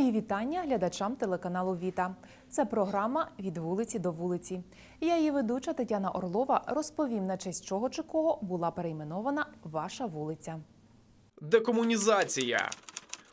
Мої вітання глядачам телеканалу Віта. Це програма від вулиці до вулиці. Я її ведуча Тетяна Орлова розповім на честь чого чи кого була перейменована ваша вулиця. Декомунізація.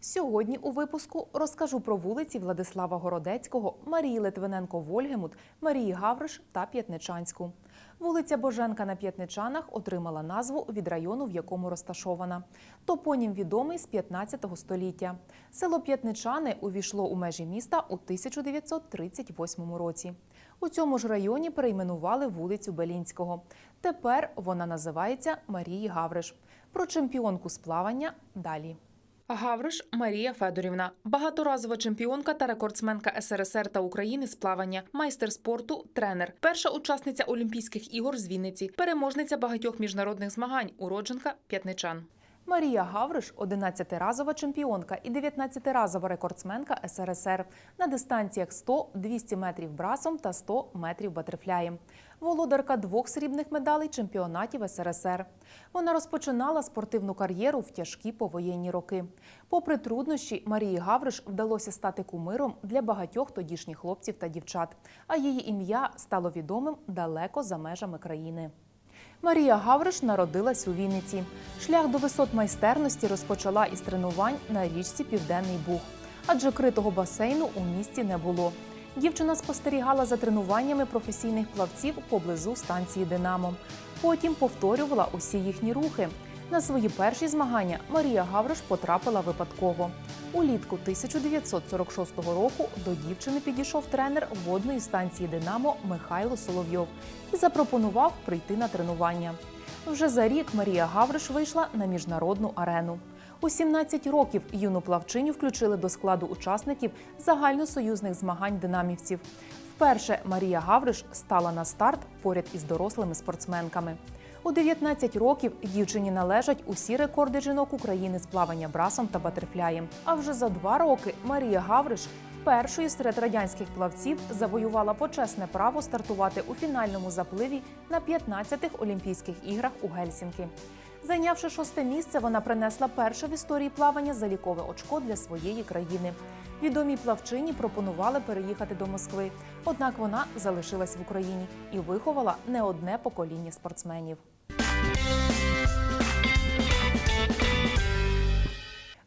Сьогодні у випуску розкажу про вулиці Владислава Городецького, Марії Литвиненко Вольгемут, Марії Гавриш та П'ятничанську. Вулиця Боженка на П'ятничанах отримала назву від району, в якому розташована. Топонім відомий з 15 століття. Село П'ятничани увійшло у межі міста у 1938 році. У цьому ж районі перейменували вулицю Белінського. Тепер вона називається Марії Гавриш. Про чемпіонку з плавання далі. Гавриш Марія Федорівна, багаторазова чемпіонка та рекордсменка СРСР та України з плавання, майстер спорту, тренер, перша учасниця Олімпійських ігор з Вінниці, переможниця багатьох міжнародних змагань, уродженка п'ятничан. Марія Гавриш 11-разова чемпіонка і 19-разова рекордсменка СРСР на дистанціях 100-200 метрів брасом та 100 метрів батерфляєм. Володарка двох срібних медалей чемпіонатів СРСР. Вона розпочинала спортивну кар'єру в тяжкі повоєнні роки. Попри труднощі, Марії Гавриш вдалося стати кумиром для багатьох тодішніх хлопців та дівчат, а її ім'я стало відомим далеко за межами країни. Марія Гавриш народилась у Вінниці. Шлях до висот майстерності розпочала із тренувань на річці Південний Буг, адже критого басейну у місті не було. Дівчина спостерігала за тренуваннями професійних плавців поблизу станції Динамо. Потім повторювала усі їхні рухи. На свої перші змагання Марія Гавриш потрапила випадково. Улітку 1946 року до дівчини підійшов тренер водної станції Динамо Михайло Соловйов і запропонував прийти на тренування. Вже за рік Марія Гавриш вийшла на міжнародну арену. У 17 років юну плавчиню включили до складу учасників загальносоюзних змагань динамівців. Вперше Марія Гавриш стала на старт поряд із дорослими спортсменками. У 19 років дівчині належать усі рекорди жінок України з плавання брасом та батерфляєм. А вже за два роки Марія Гавриш першою серед радянських плавців завоювала почесне право стартувати у фінальному запливі на 15-х Олімпійських іграх у Гельсінки. Зайнявши шосте місце, вона принесла перше в історії плавання залікове очко для своєї країни. Відомій плавчині пропонували переїхати до Москви, однак вона залишилась в Україні і виховала не одне покоління спортсменів.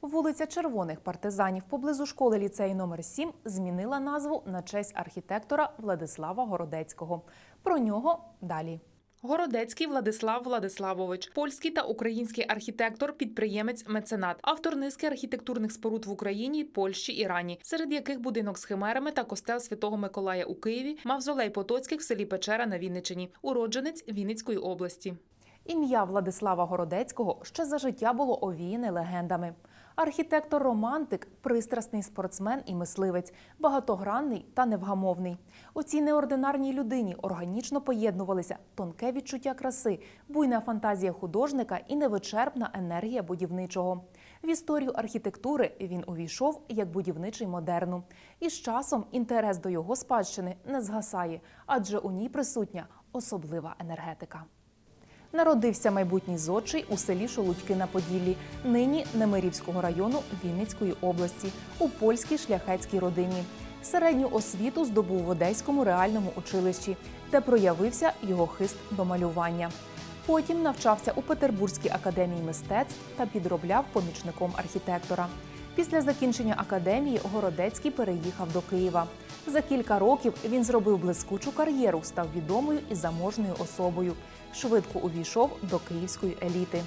Вулиця Червоних партизанів поблизу школи ліцею номер 7 змінила назву на честь архітектора Владислава Городецького. Про нього далі. Городецький Владислав Владиславович, польський та український архітектор, підприємець, меценат, автор низки архітектурних споруд в Україні, Польщі, Ірані, серед яких будинок з химерами та костел Святого Миколая у Києві, мавзолей Потоцьких в селі Печера на Вінниччині, уродженець Вінницької області. Ім'я Владислава Городецького ще за життя було овіяне легендами. Архітектор-романтик, пристрасний спортсмен і мисливець, багатогранний та невгамовний. У цій неординарній людині органічно поєднувалися тонке відчуття краси, буйна фантазія художника і невичерпна енергія будівничого. В історію архітектури він увійшов як будівничий модерну. І з часом інтерес до його спадщини не згасає, адже у ній присутня особлива енергетика. Народився майбутній зодчий у селі Шолудьки на Поділлі, нині Немирівського району Вінницької області, у польській шляхетській родині. Середню освіту здобув в Одеському реальному училищі, де проявився його хист до малювання. Потім навчався у Петербурзькій академії мистецтв та підробляв помічником архітектора. Після закінчення академії Городецький переїхав до Києва. За кілька років він зробив блискучу кар'єру, став відомою і заможною особою. Швидко увійшов до київської еліти.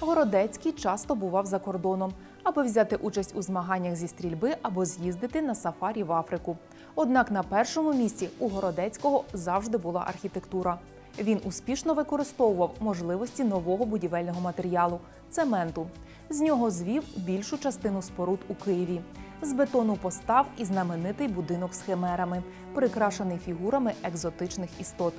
Городецький часто бував за кордоном, аби взяти участь у змаганнях зі стрільби або з'їздити на сафарі в Африку. Однак на першому місці у Городецького завжди була архітектура. Він успішно використовував можливості нового будівельного матеріалу цементу. З нього звів більшу частину споруд у Києві. З бетону постав і знаменитий будинок з химерами, прикрашений фігурами екзотичних істот.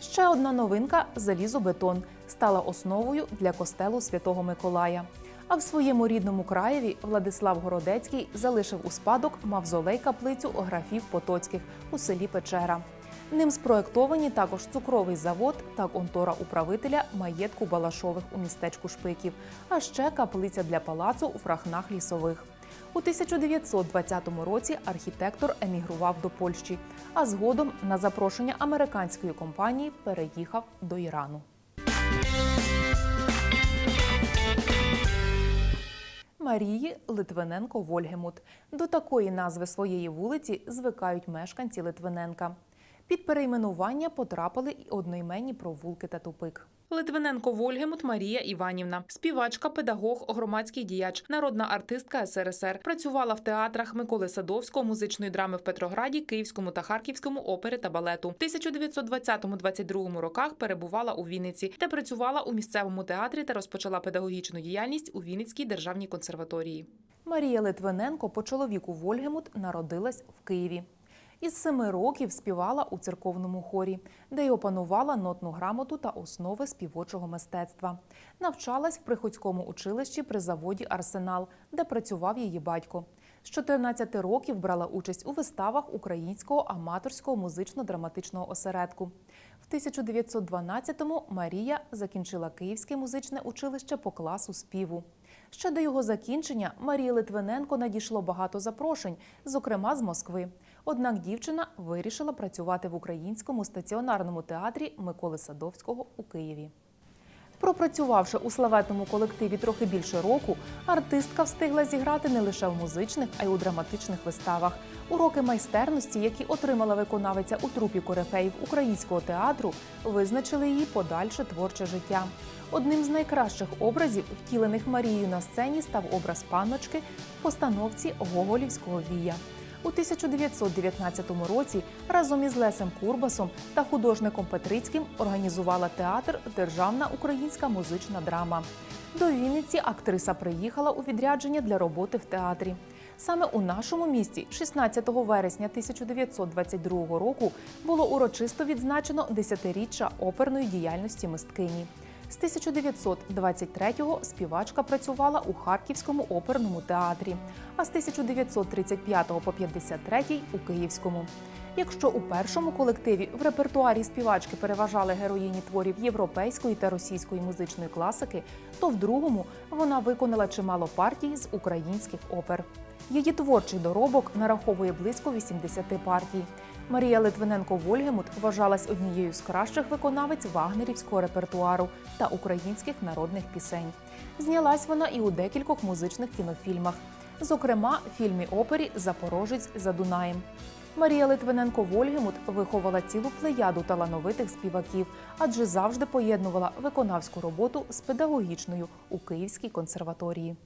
Ще одна новинка залізобетон стала основою для костелу Святого Миколая. А в своєму рідному краєві Владислав Городецький залишив у спадок мавзолей каплицю графів Потоцьких у селі Печера. Ним спроектовані також цукровий завод та контора управителя маєтку Балашових у містечку Шпиків, а ще каплиця для палацу у фрахнах лісових. У 1920 році архітектор емігрував до Польщі, а згодом на запрошення американської компанії переїхав до Ірану. Марії Литвиненко Вольгемут. До такої назви своєї вулиці звикають мешканці Литвиненка. Під перейменування потрапили й одноіменні провулки та тупик. Литвиненко Вольгемут Марія Іванівна, співачка, педагог, громадський діяч, народна артистка СРСР. Працювала в театрах Миколи Садовського, музичної драми в Петрограді, Київському та Харківському опери та балету. В 1920-22 роках перебувала у Вінниці, де працювала у місцевому театрі та розпочала педагогічну діяльність у Вінницькій державній консерваторії. Марія Литвиненко по чоловіку Вольгемут народилась в Києві. Із семи років співала у церковному хорі, де й опанувала нотну грамоту та основи співочого мистецтва. Навчалась в приходському училищі при заводі Арсенал, де працював її батько. З 14 років брала участь у виставах українського аматорського музично-драматичного осередку. В 1912-му Марія закінчила Київське музичне училище по класу співу. Ще до його закінчення Марії Литвиненко надійшло багато запрошень, зокрема з Москви. Однак дівчина вирішила працювати в українському стаціонарному театрі Миколи Садовського у Києві. Пропрацювавши у славетному колективі трохи більше року, артистка встигла зіграти не лише в музичних, а й у драматичних виставах. Уроки майстерності, які отримала виконавиця у трупі корифеїв українського театру, визначили її подальше творче життя. Одним з найкращих образів, втілених Марією на сцені, став образ панночки в постановці Гоголівського вія. У 1919 році разом із Лесем Курбасом та художником Петрицьким організувала театр Державна українська музична драма. До Вінниці актриса приїхала у відрядження для роботи в театрі. Саме у нашому місті, 16 вересня 1922 року, було урочисто відзначено десятиріччя оперної діяльності мисткині. З 1923-го співачка працювала у Харківському оперному театрі, а з 1935 по 53 у Київському. Якщо у першому колективі в репертуарі співачки переважали героїні творів європейської та російської музичної класики, то в другому вона виконала чимало партій з українських опер. Її творчий доробок нараховує близько 80 партій. Марія Литвиненко Вольгемут вважалась однією з кращих виконавиць вагнерівського репертуару та українських народних пісень. Знялась вона і у декількох музичних кінофільмах, зокрема фільмі опері Запорожець за Дунаєм. Марія Литвиненко Вольгемут виховала цілу плеяду талановитих співаків, адже завжди поєднувала виконавську роботу з педагогічною у Київській консерваторії.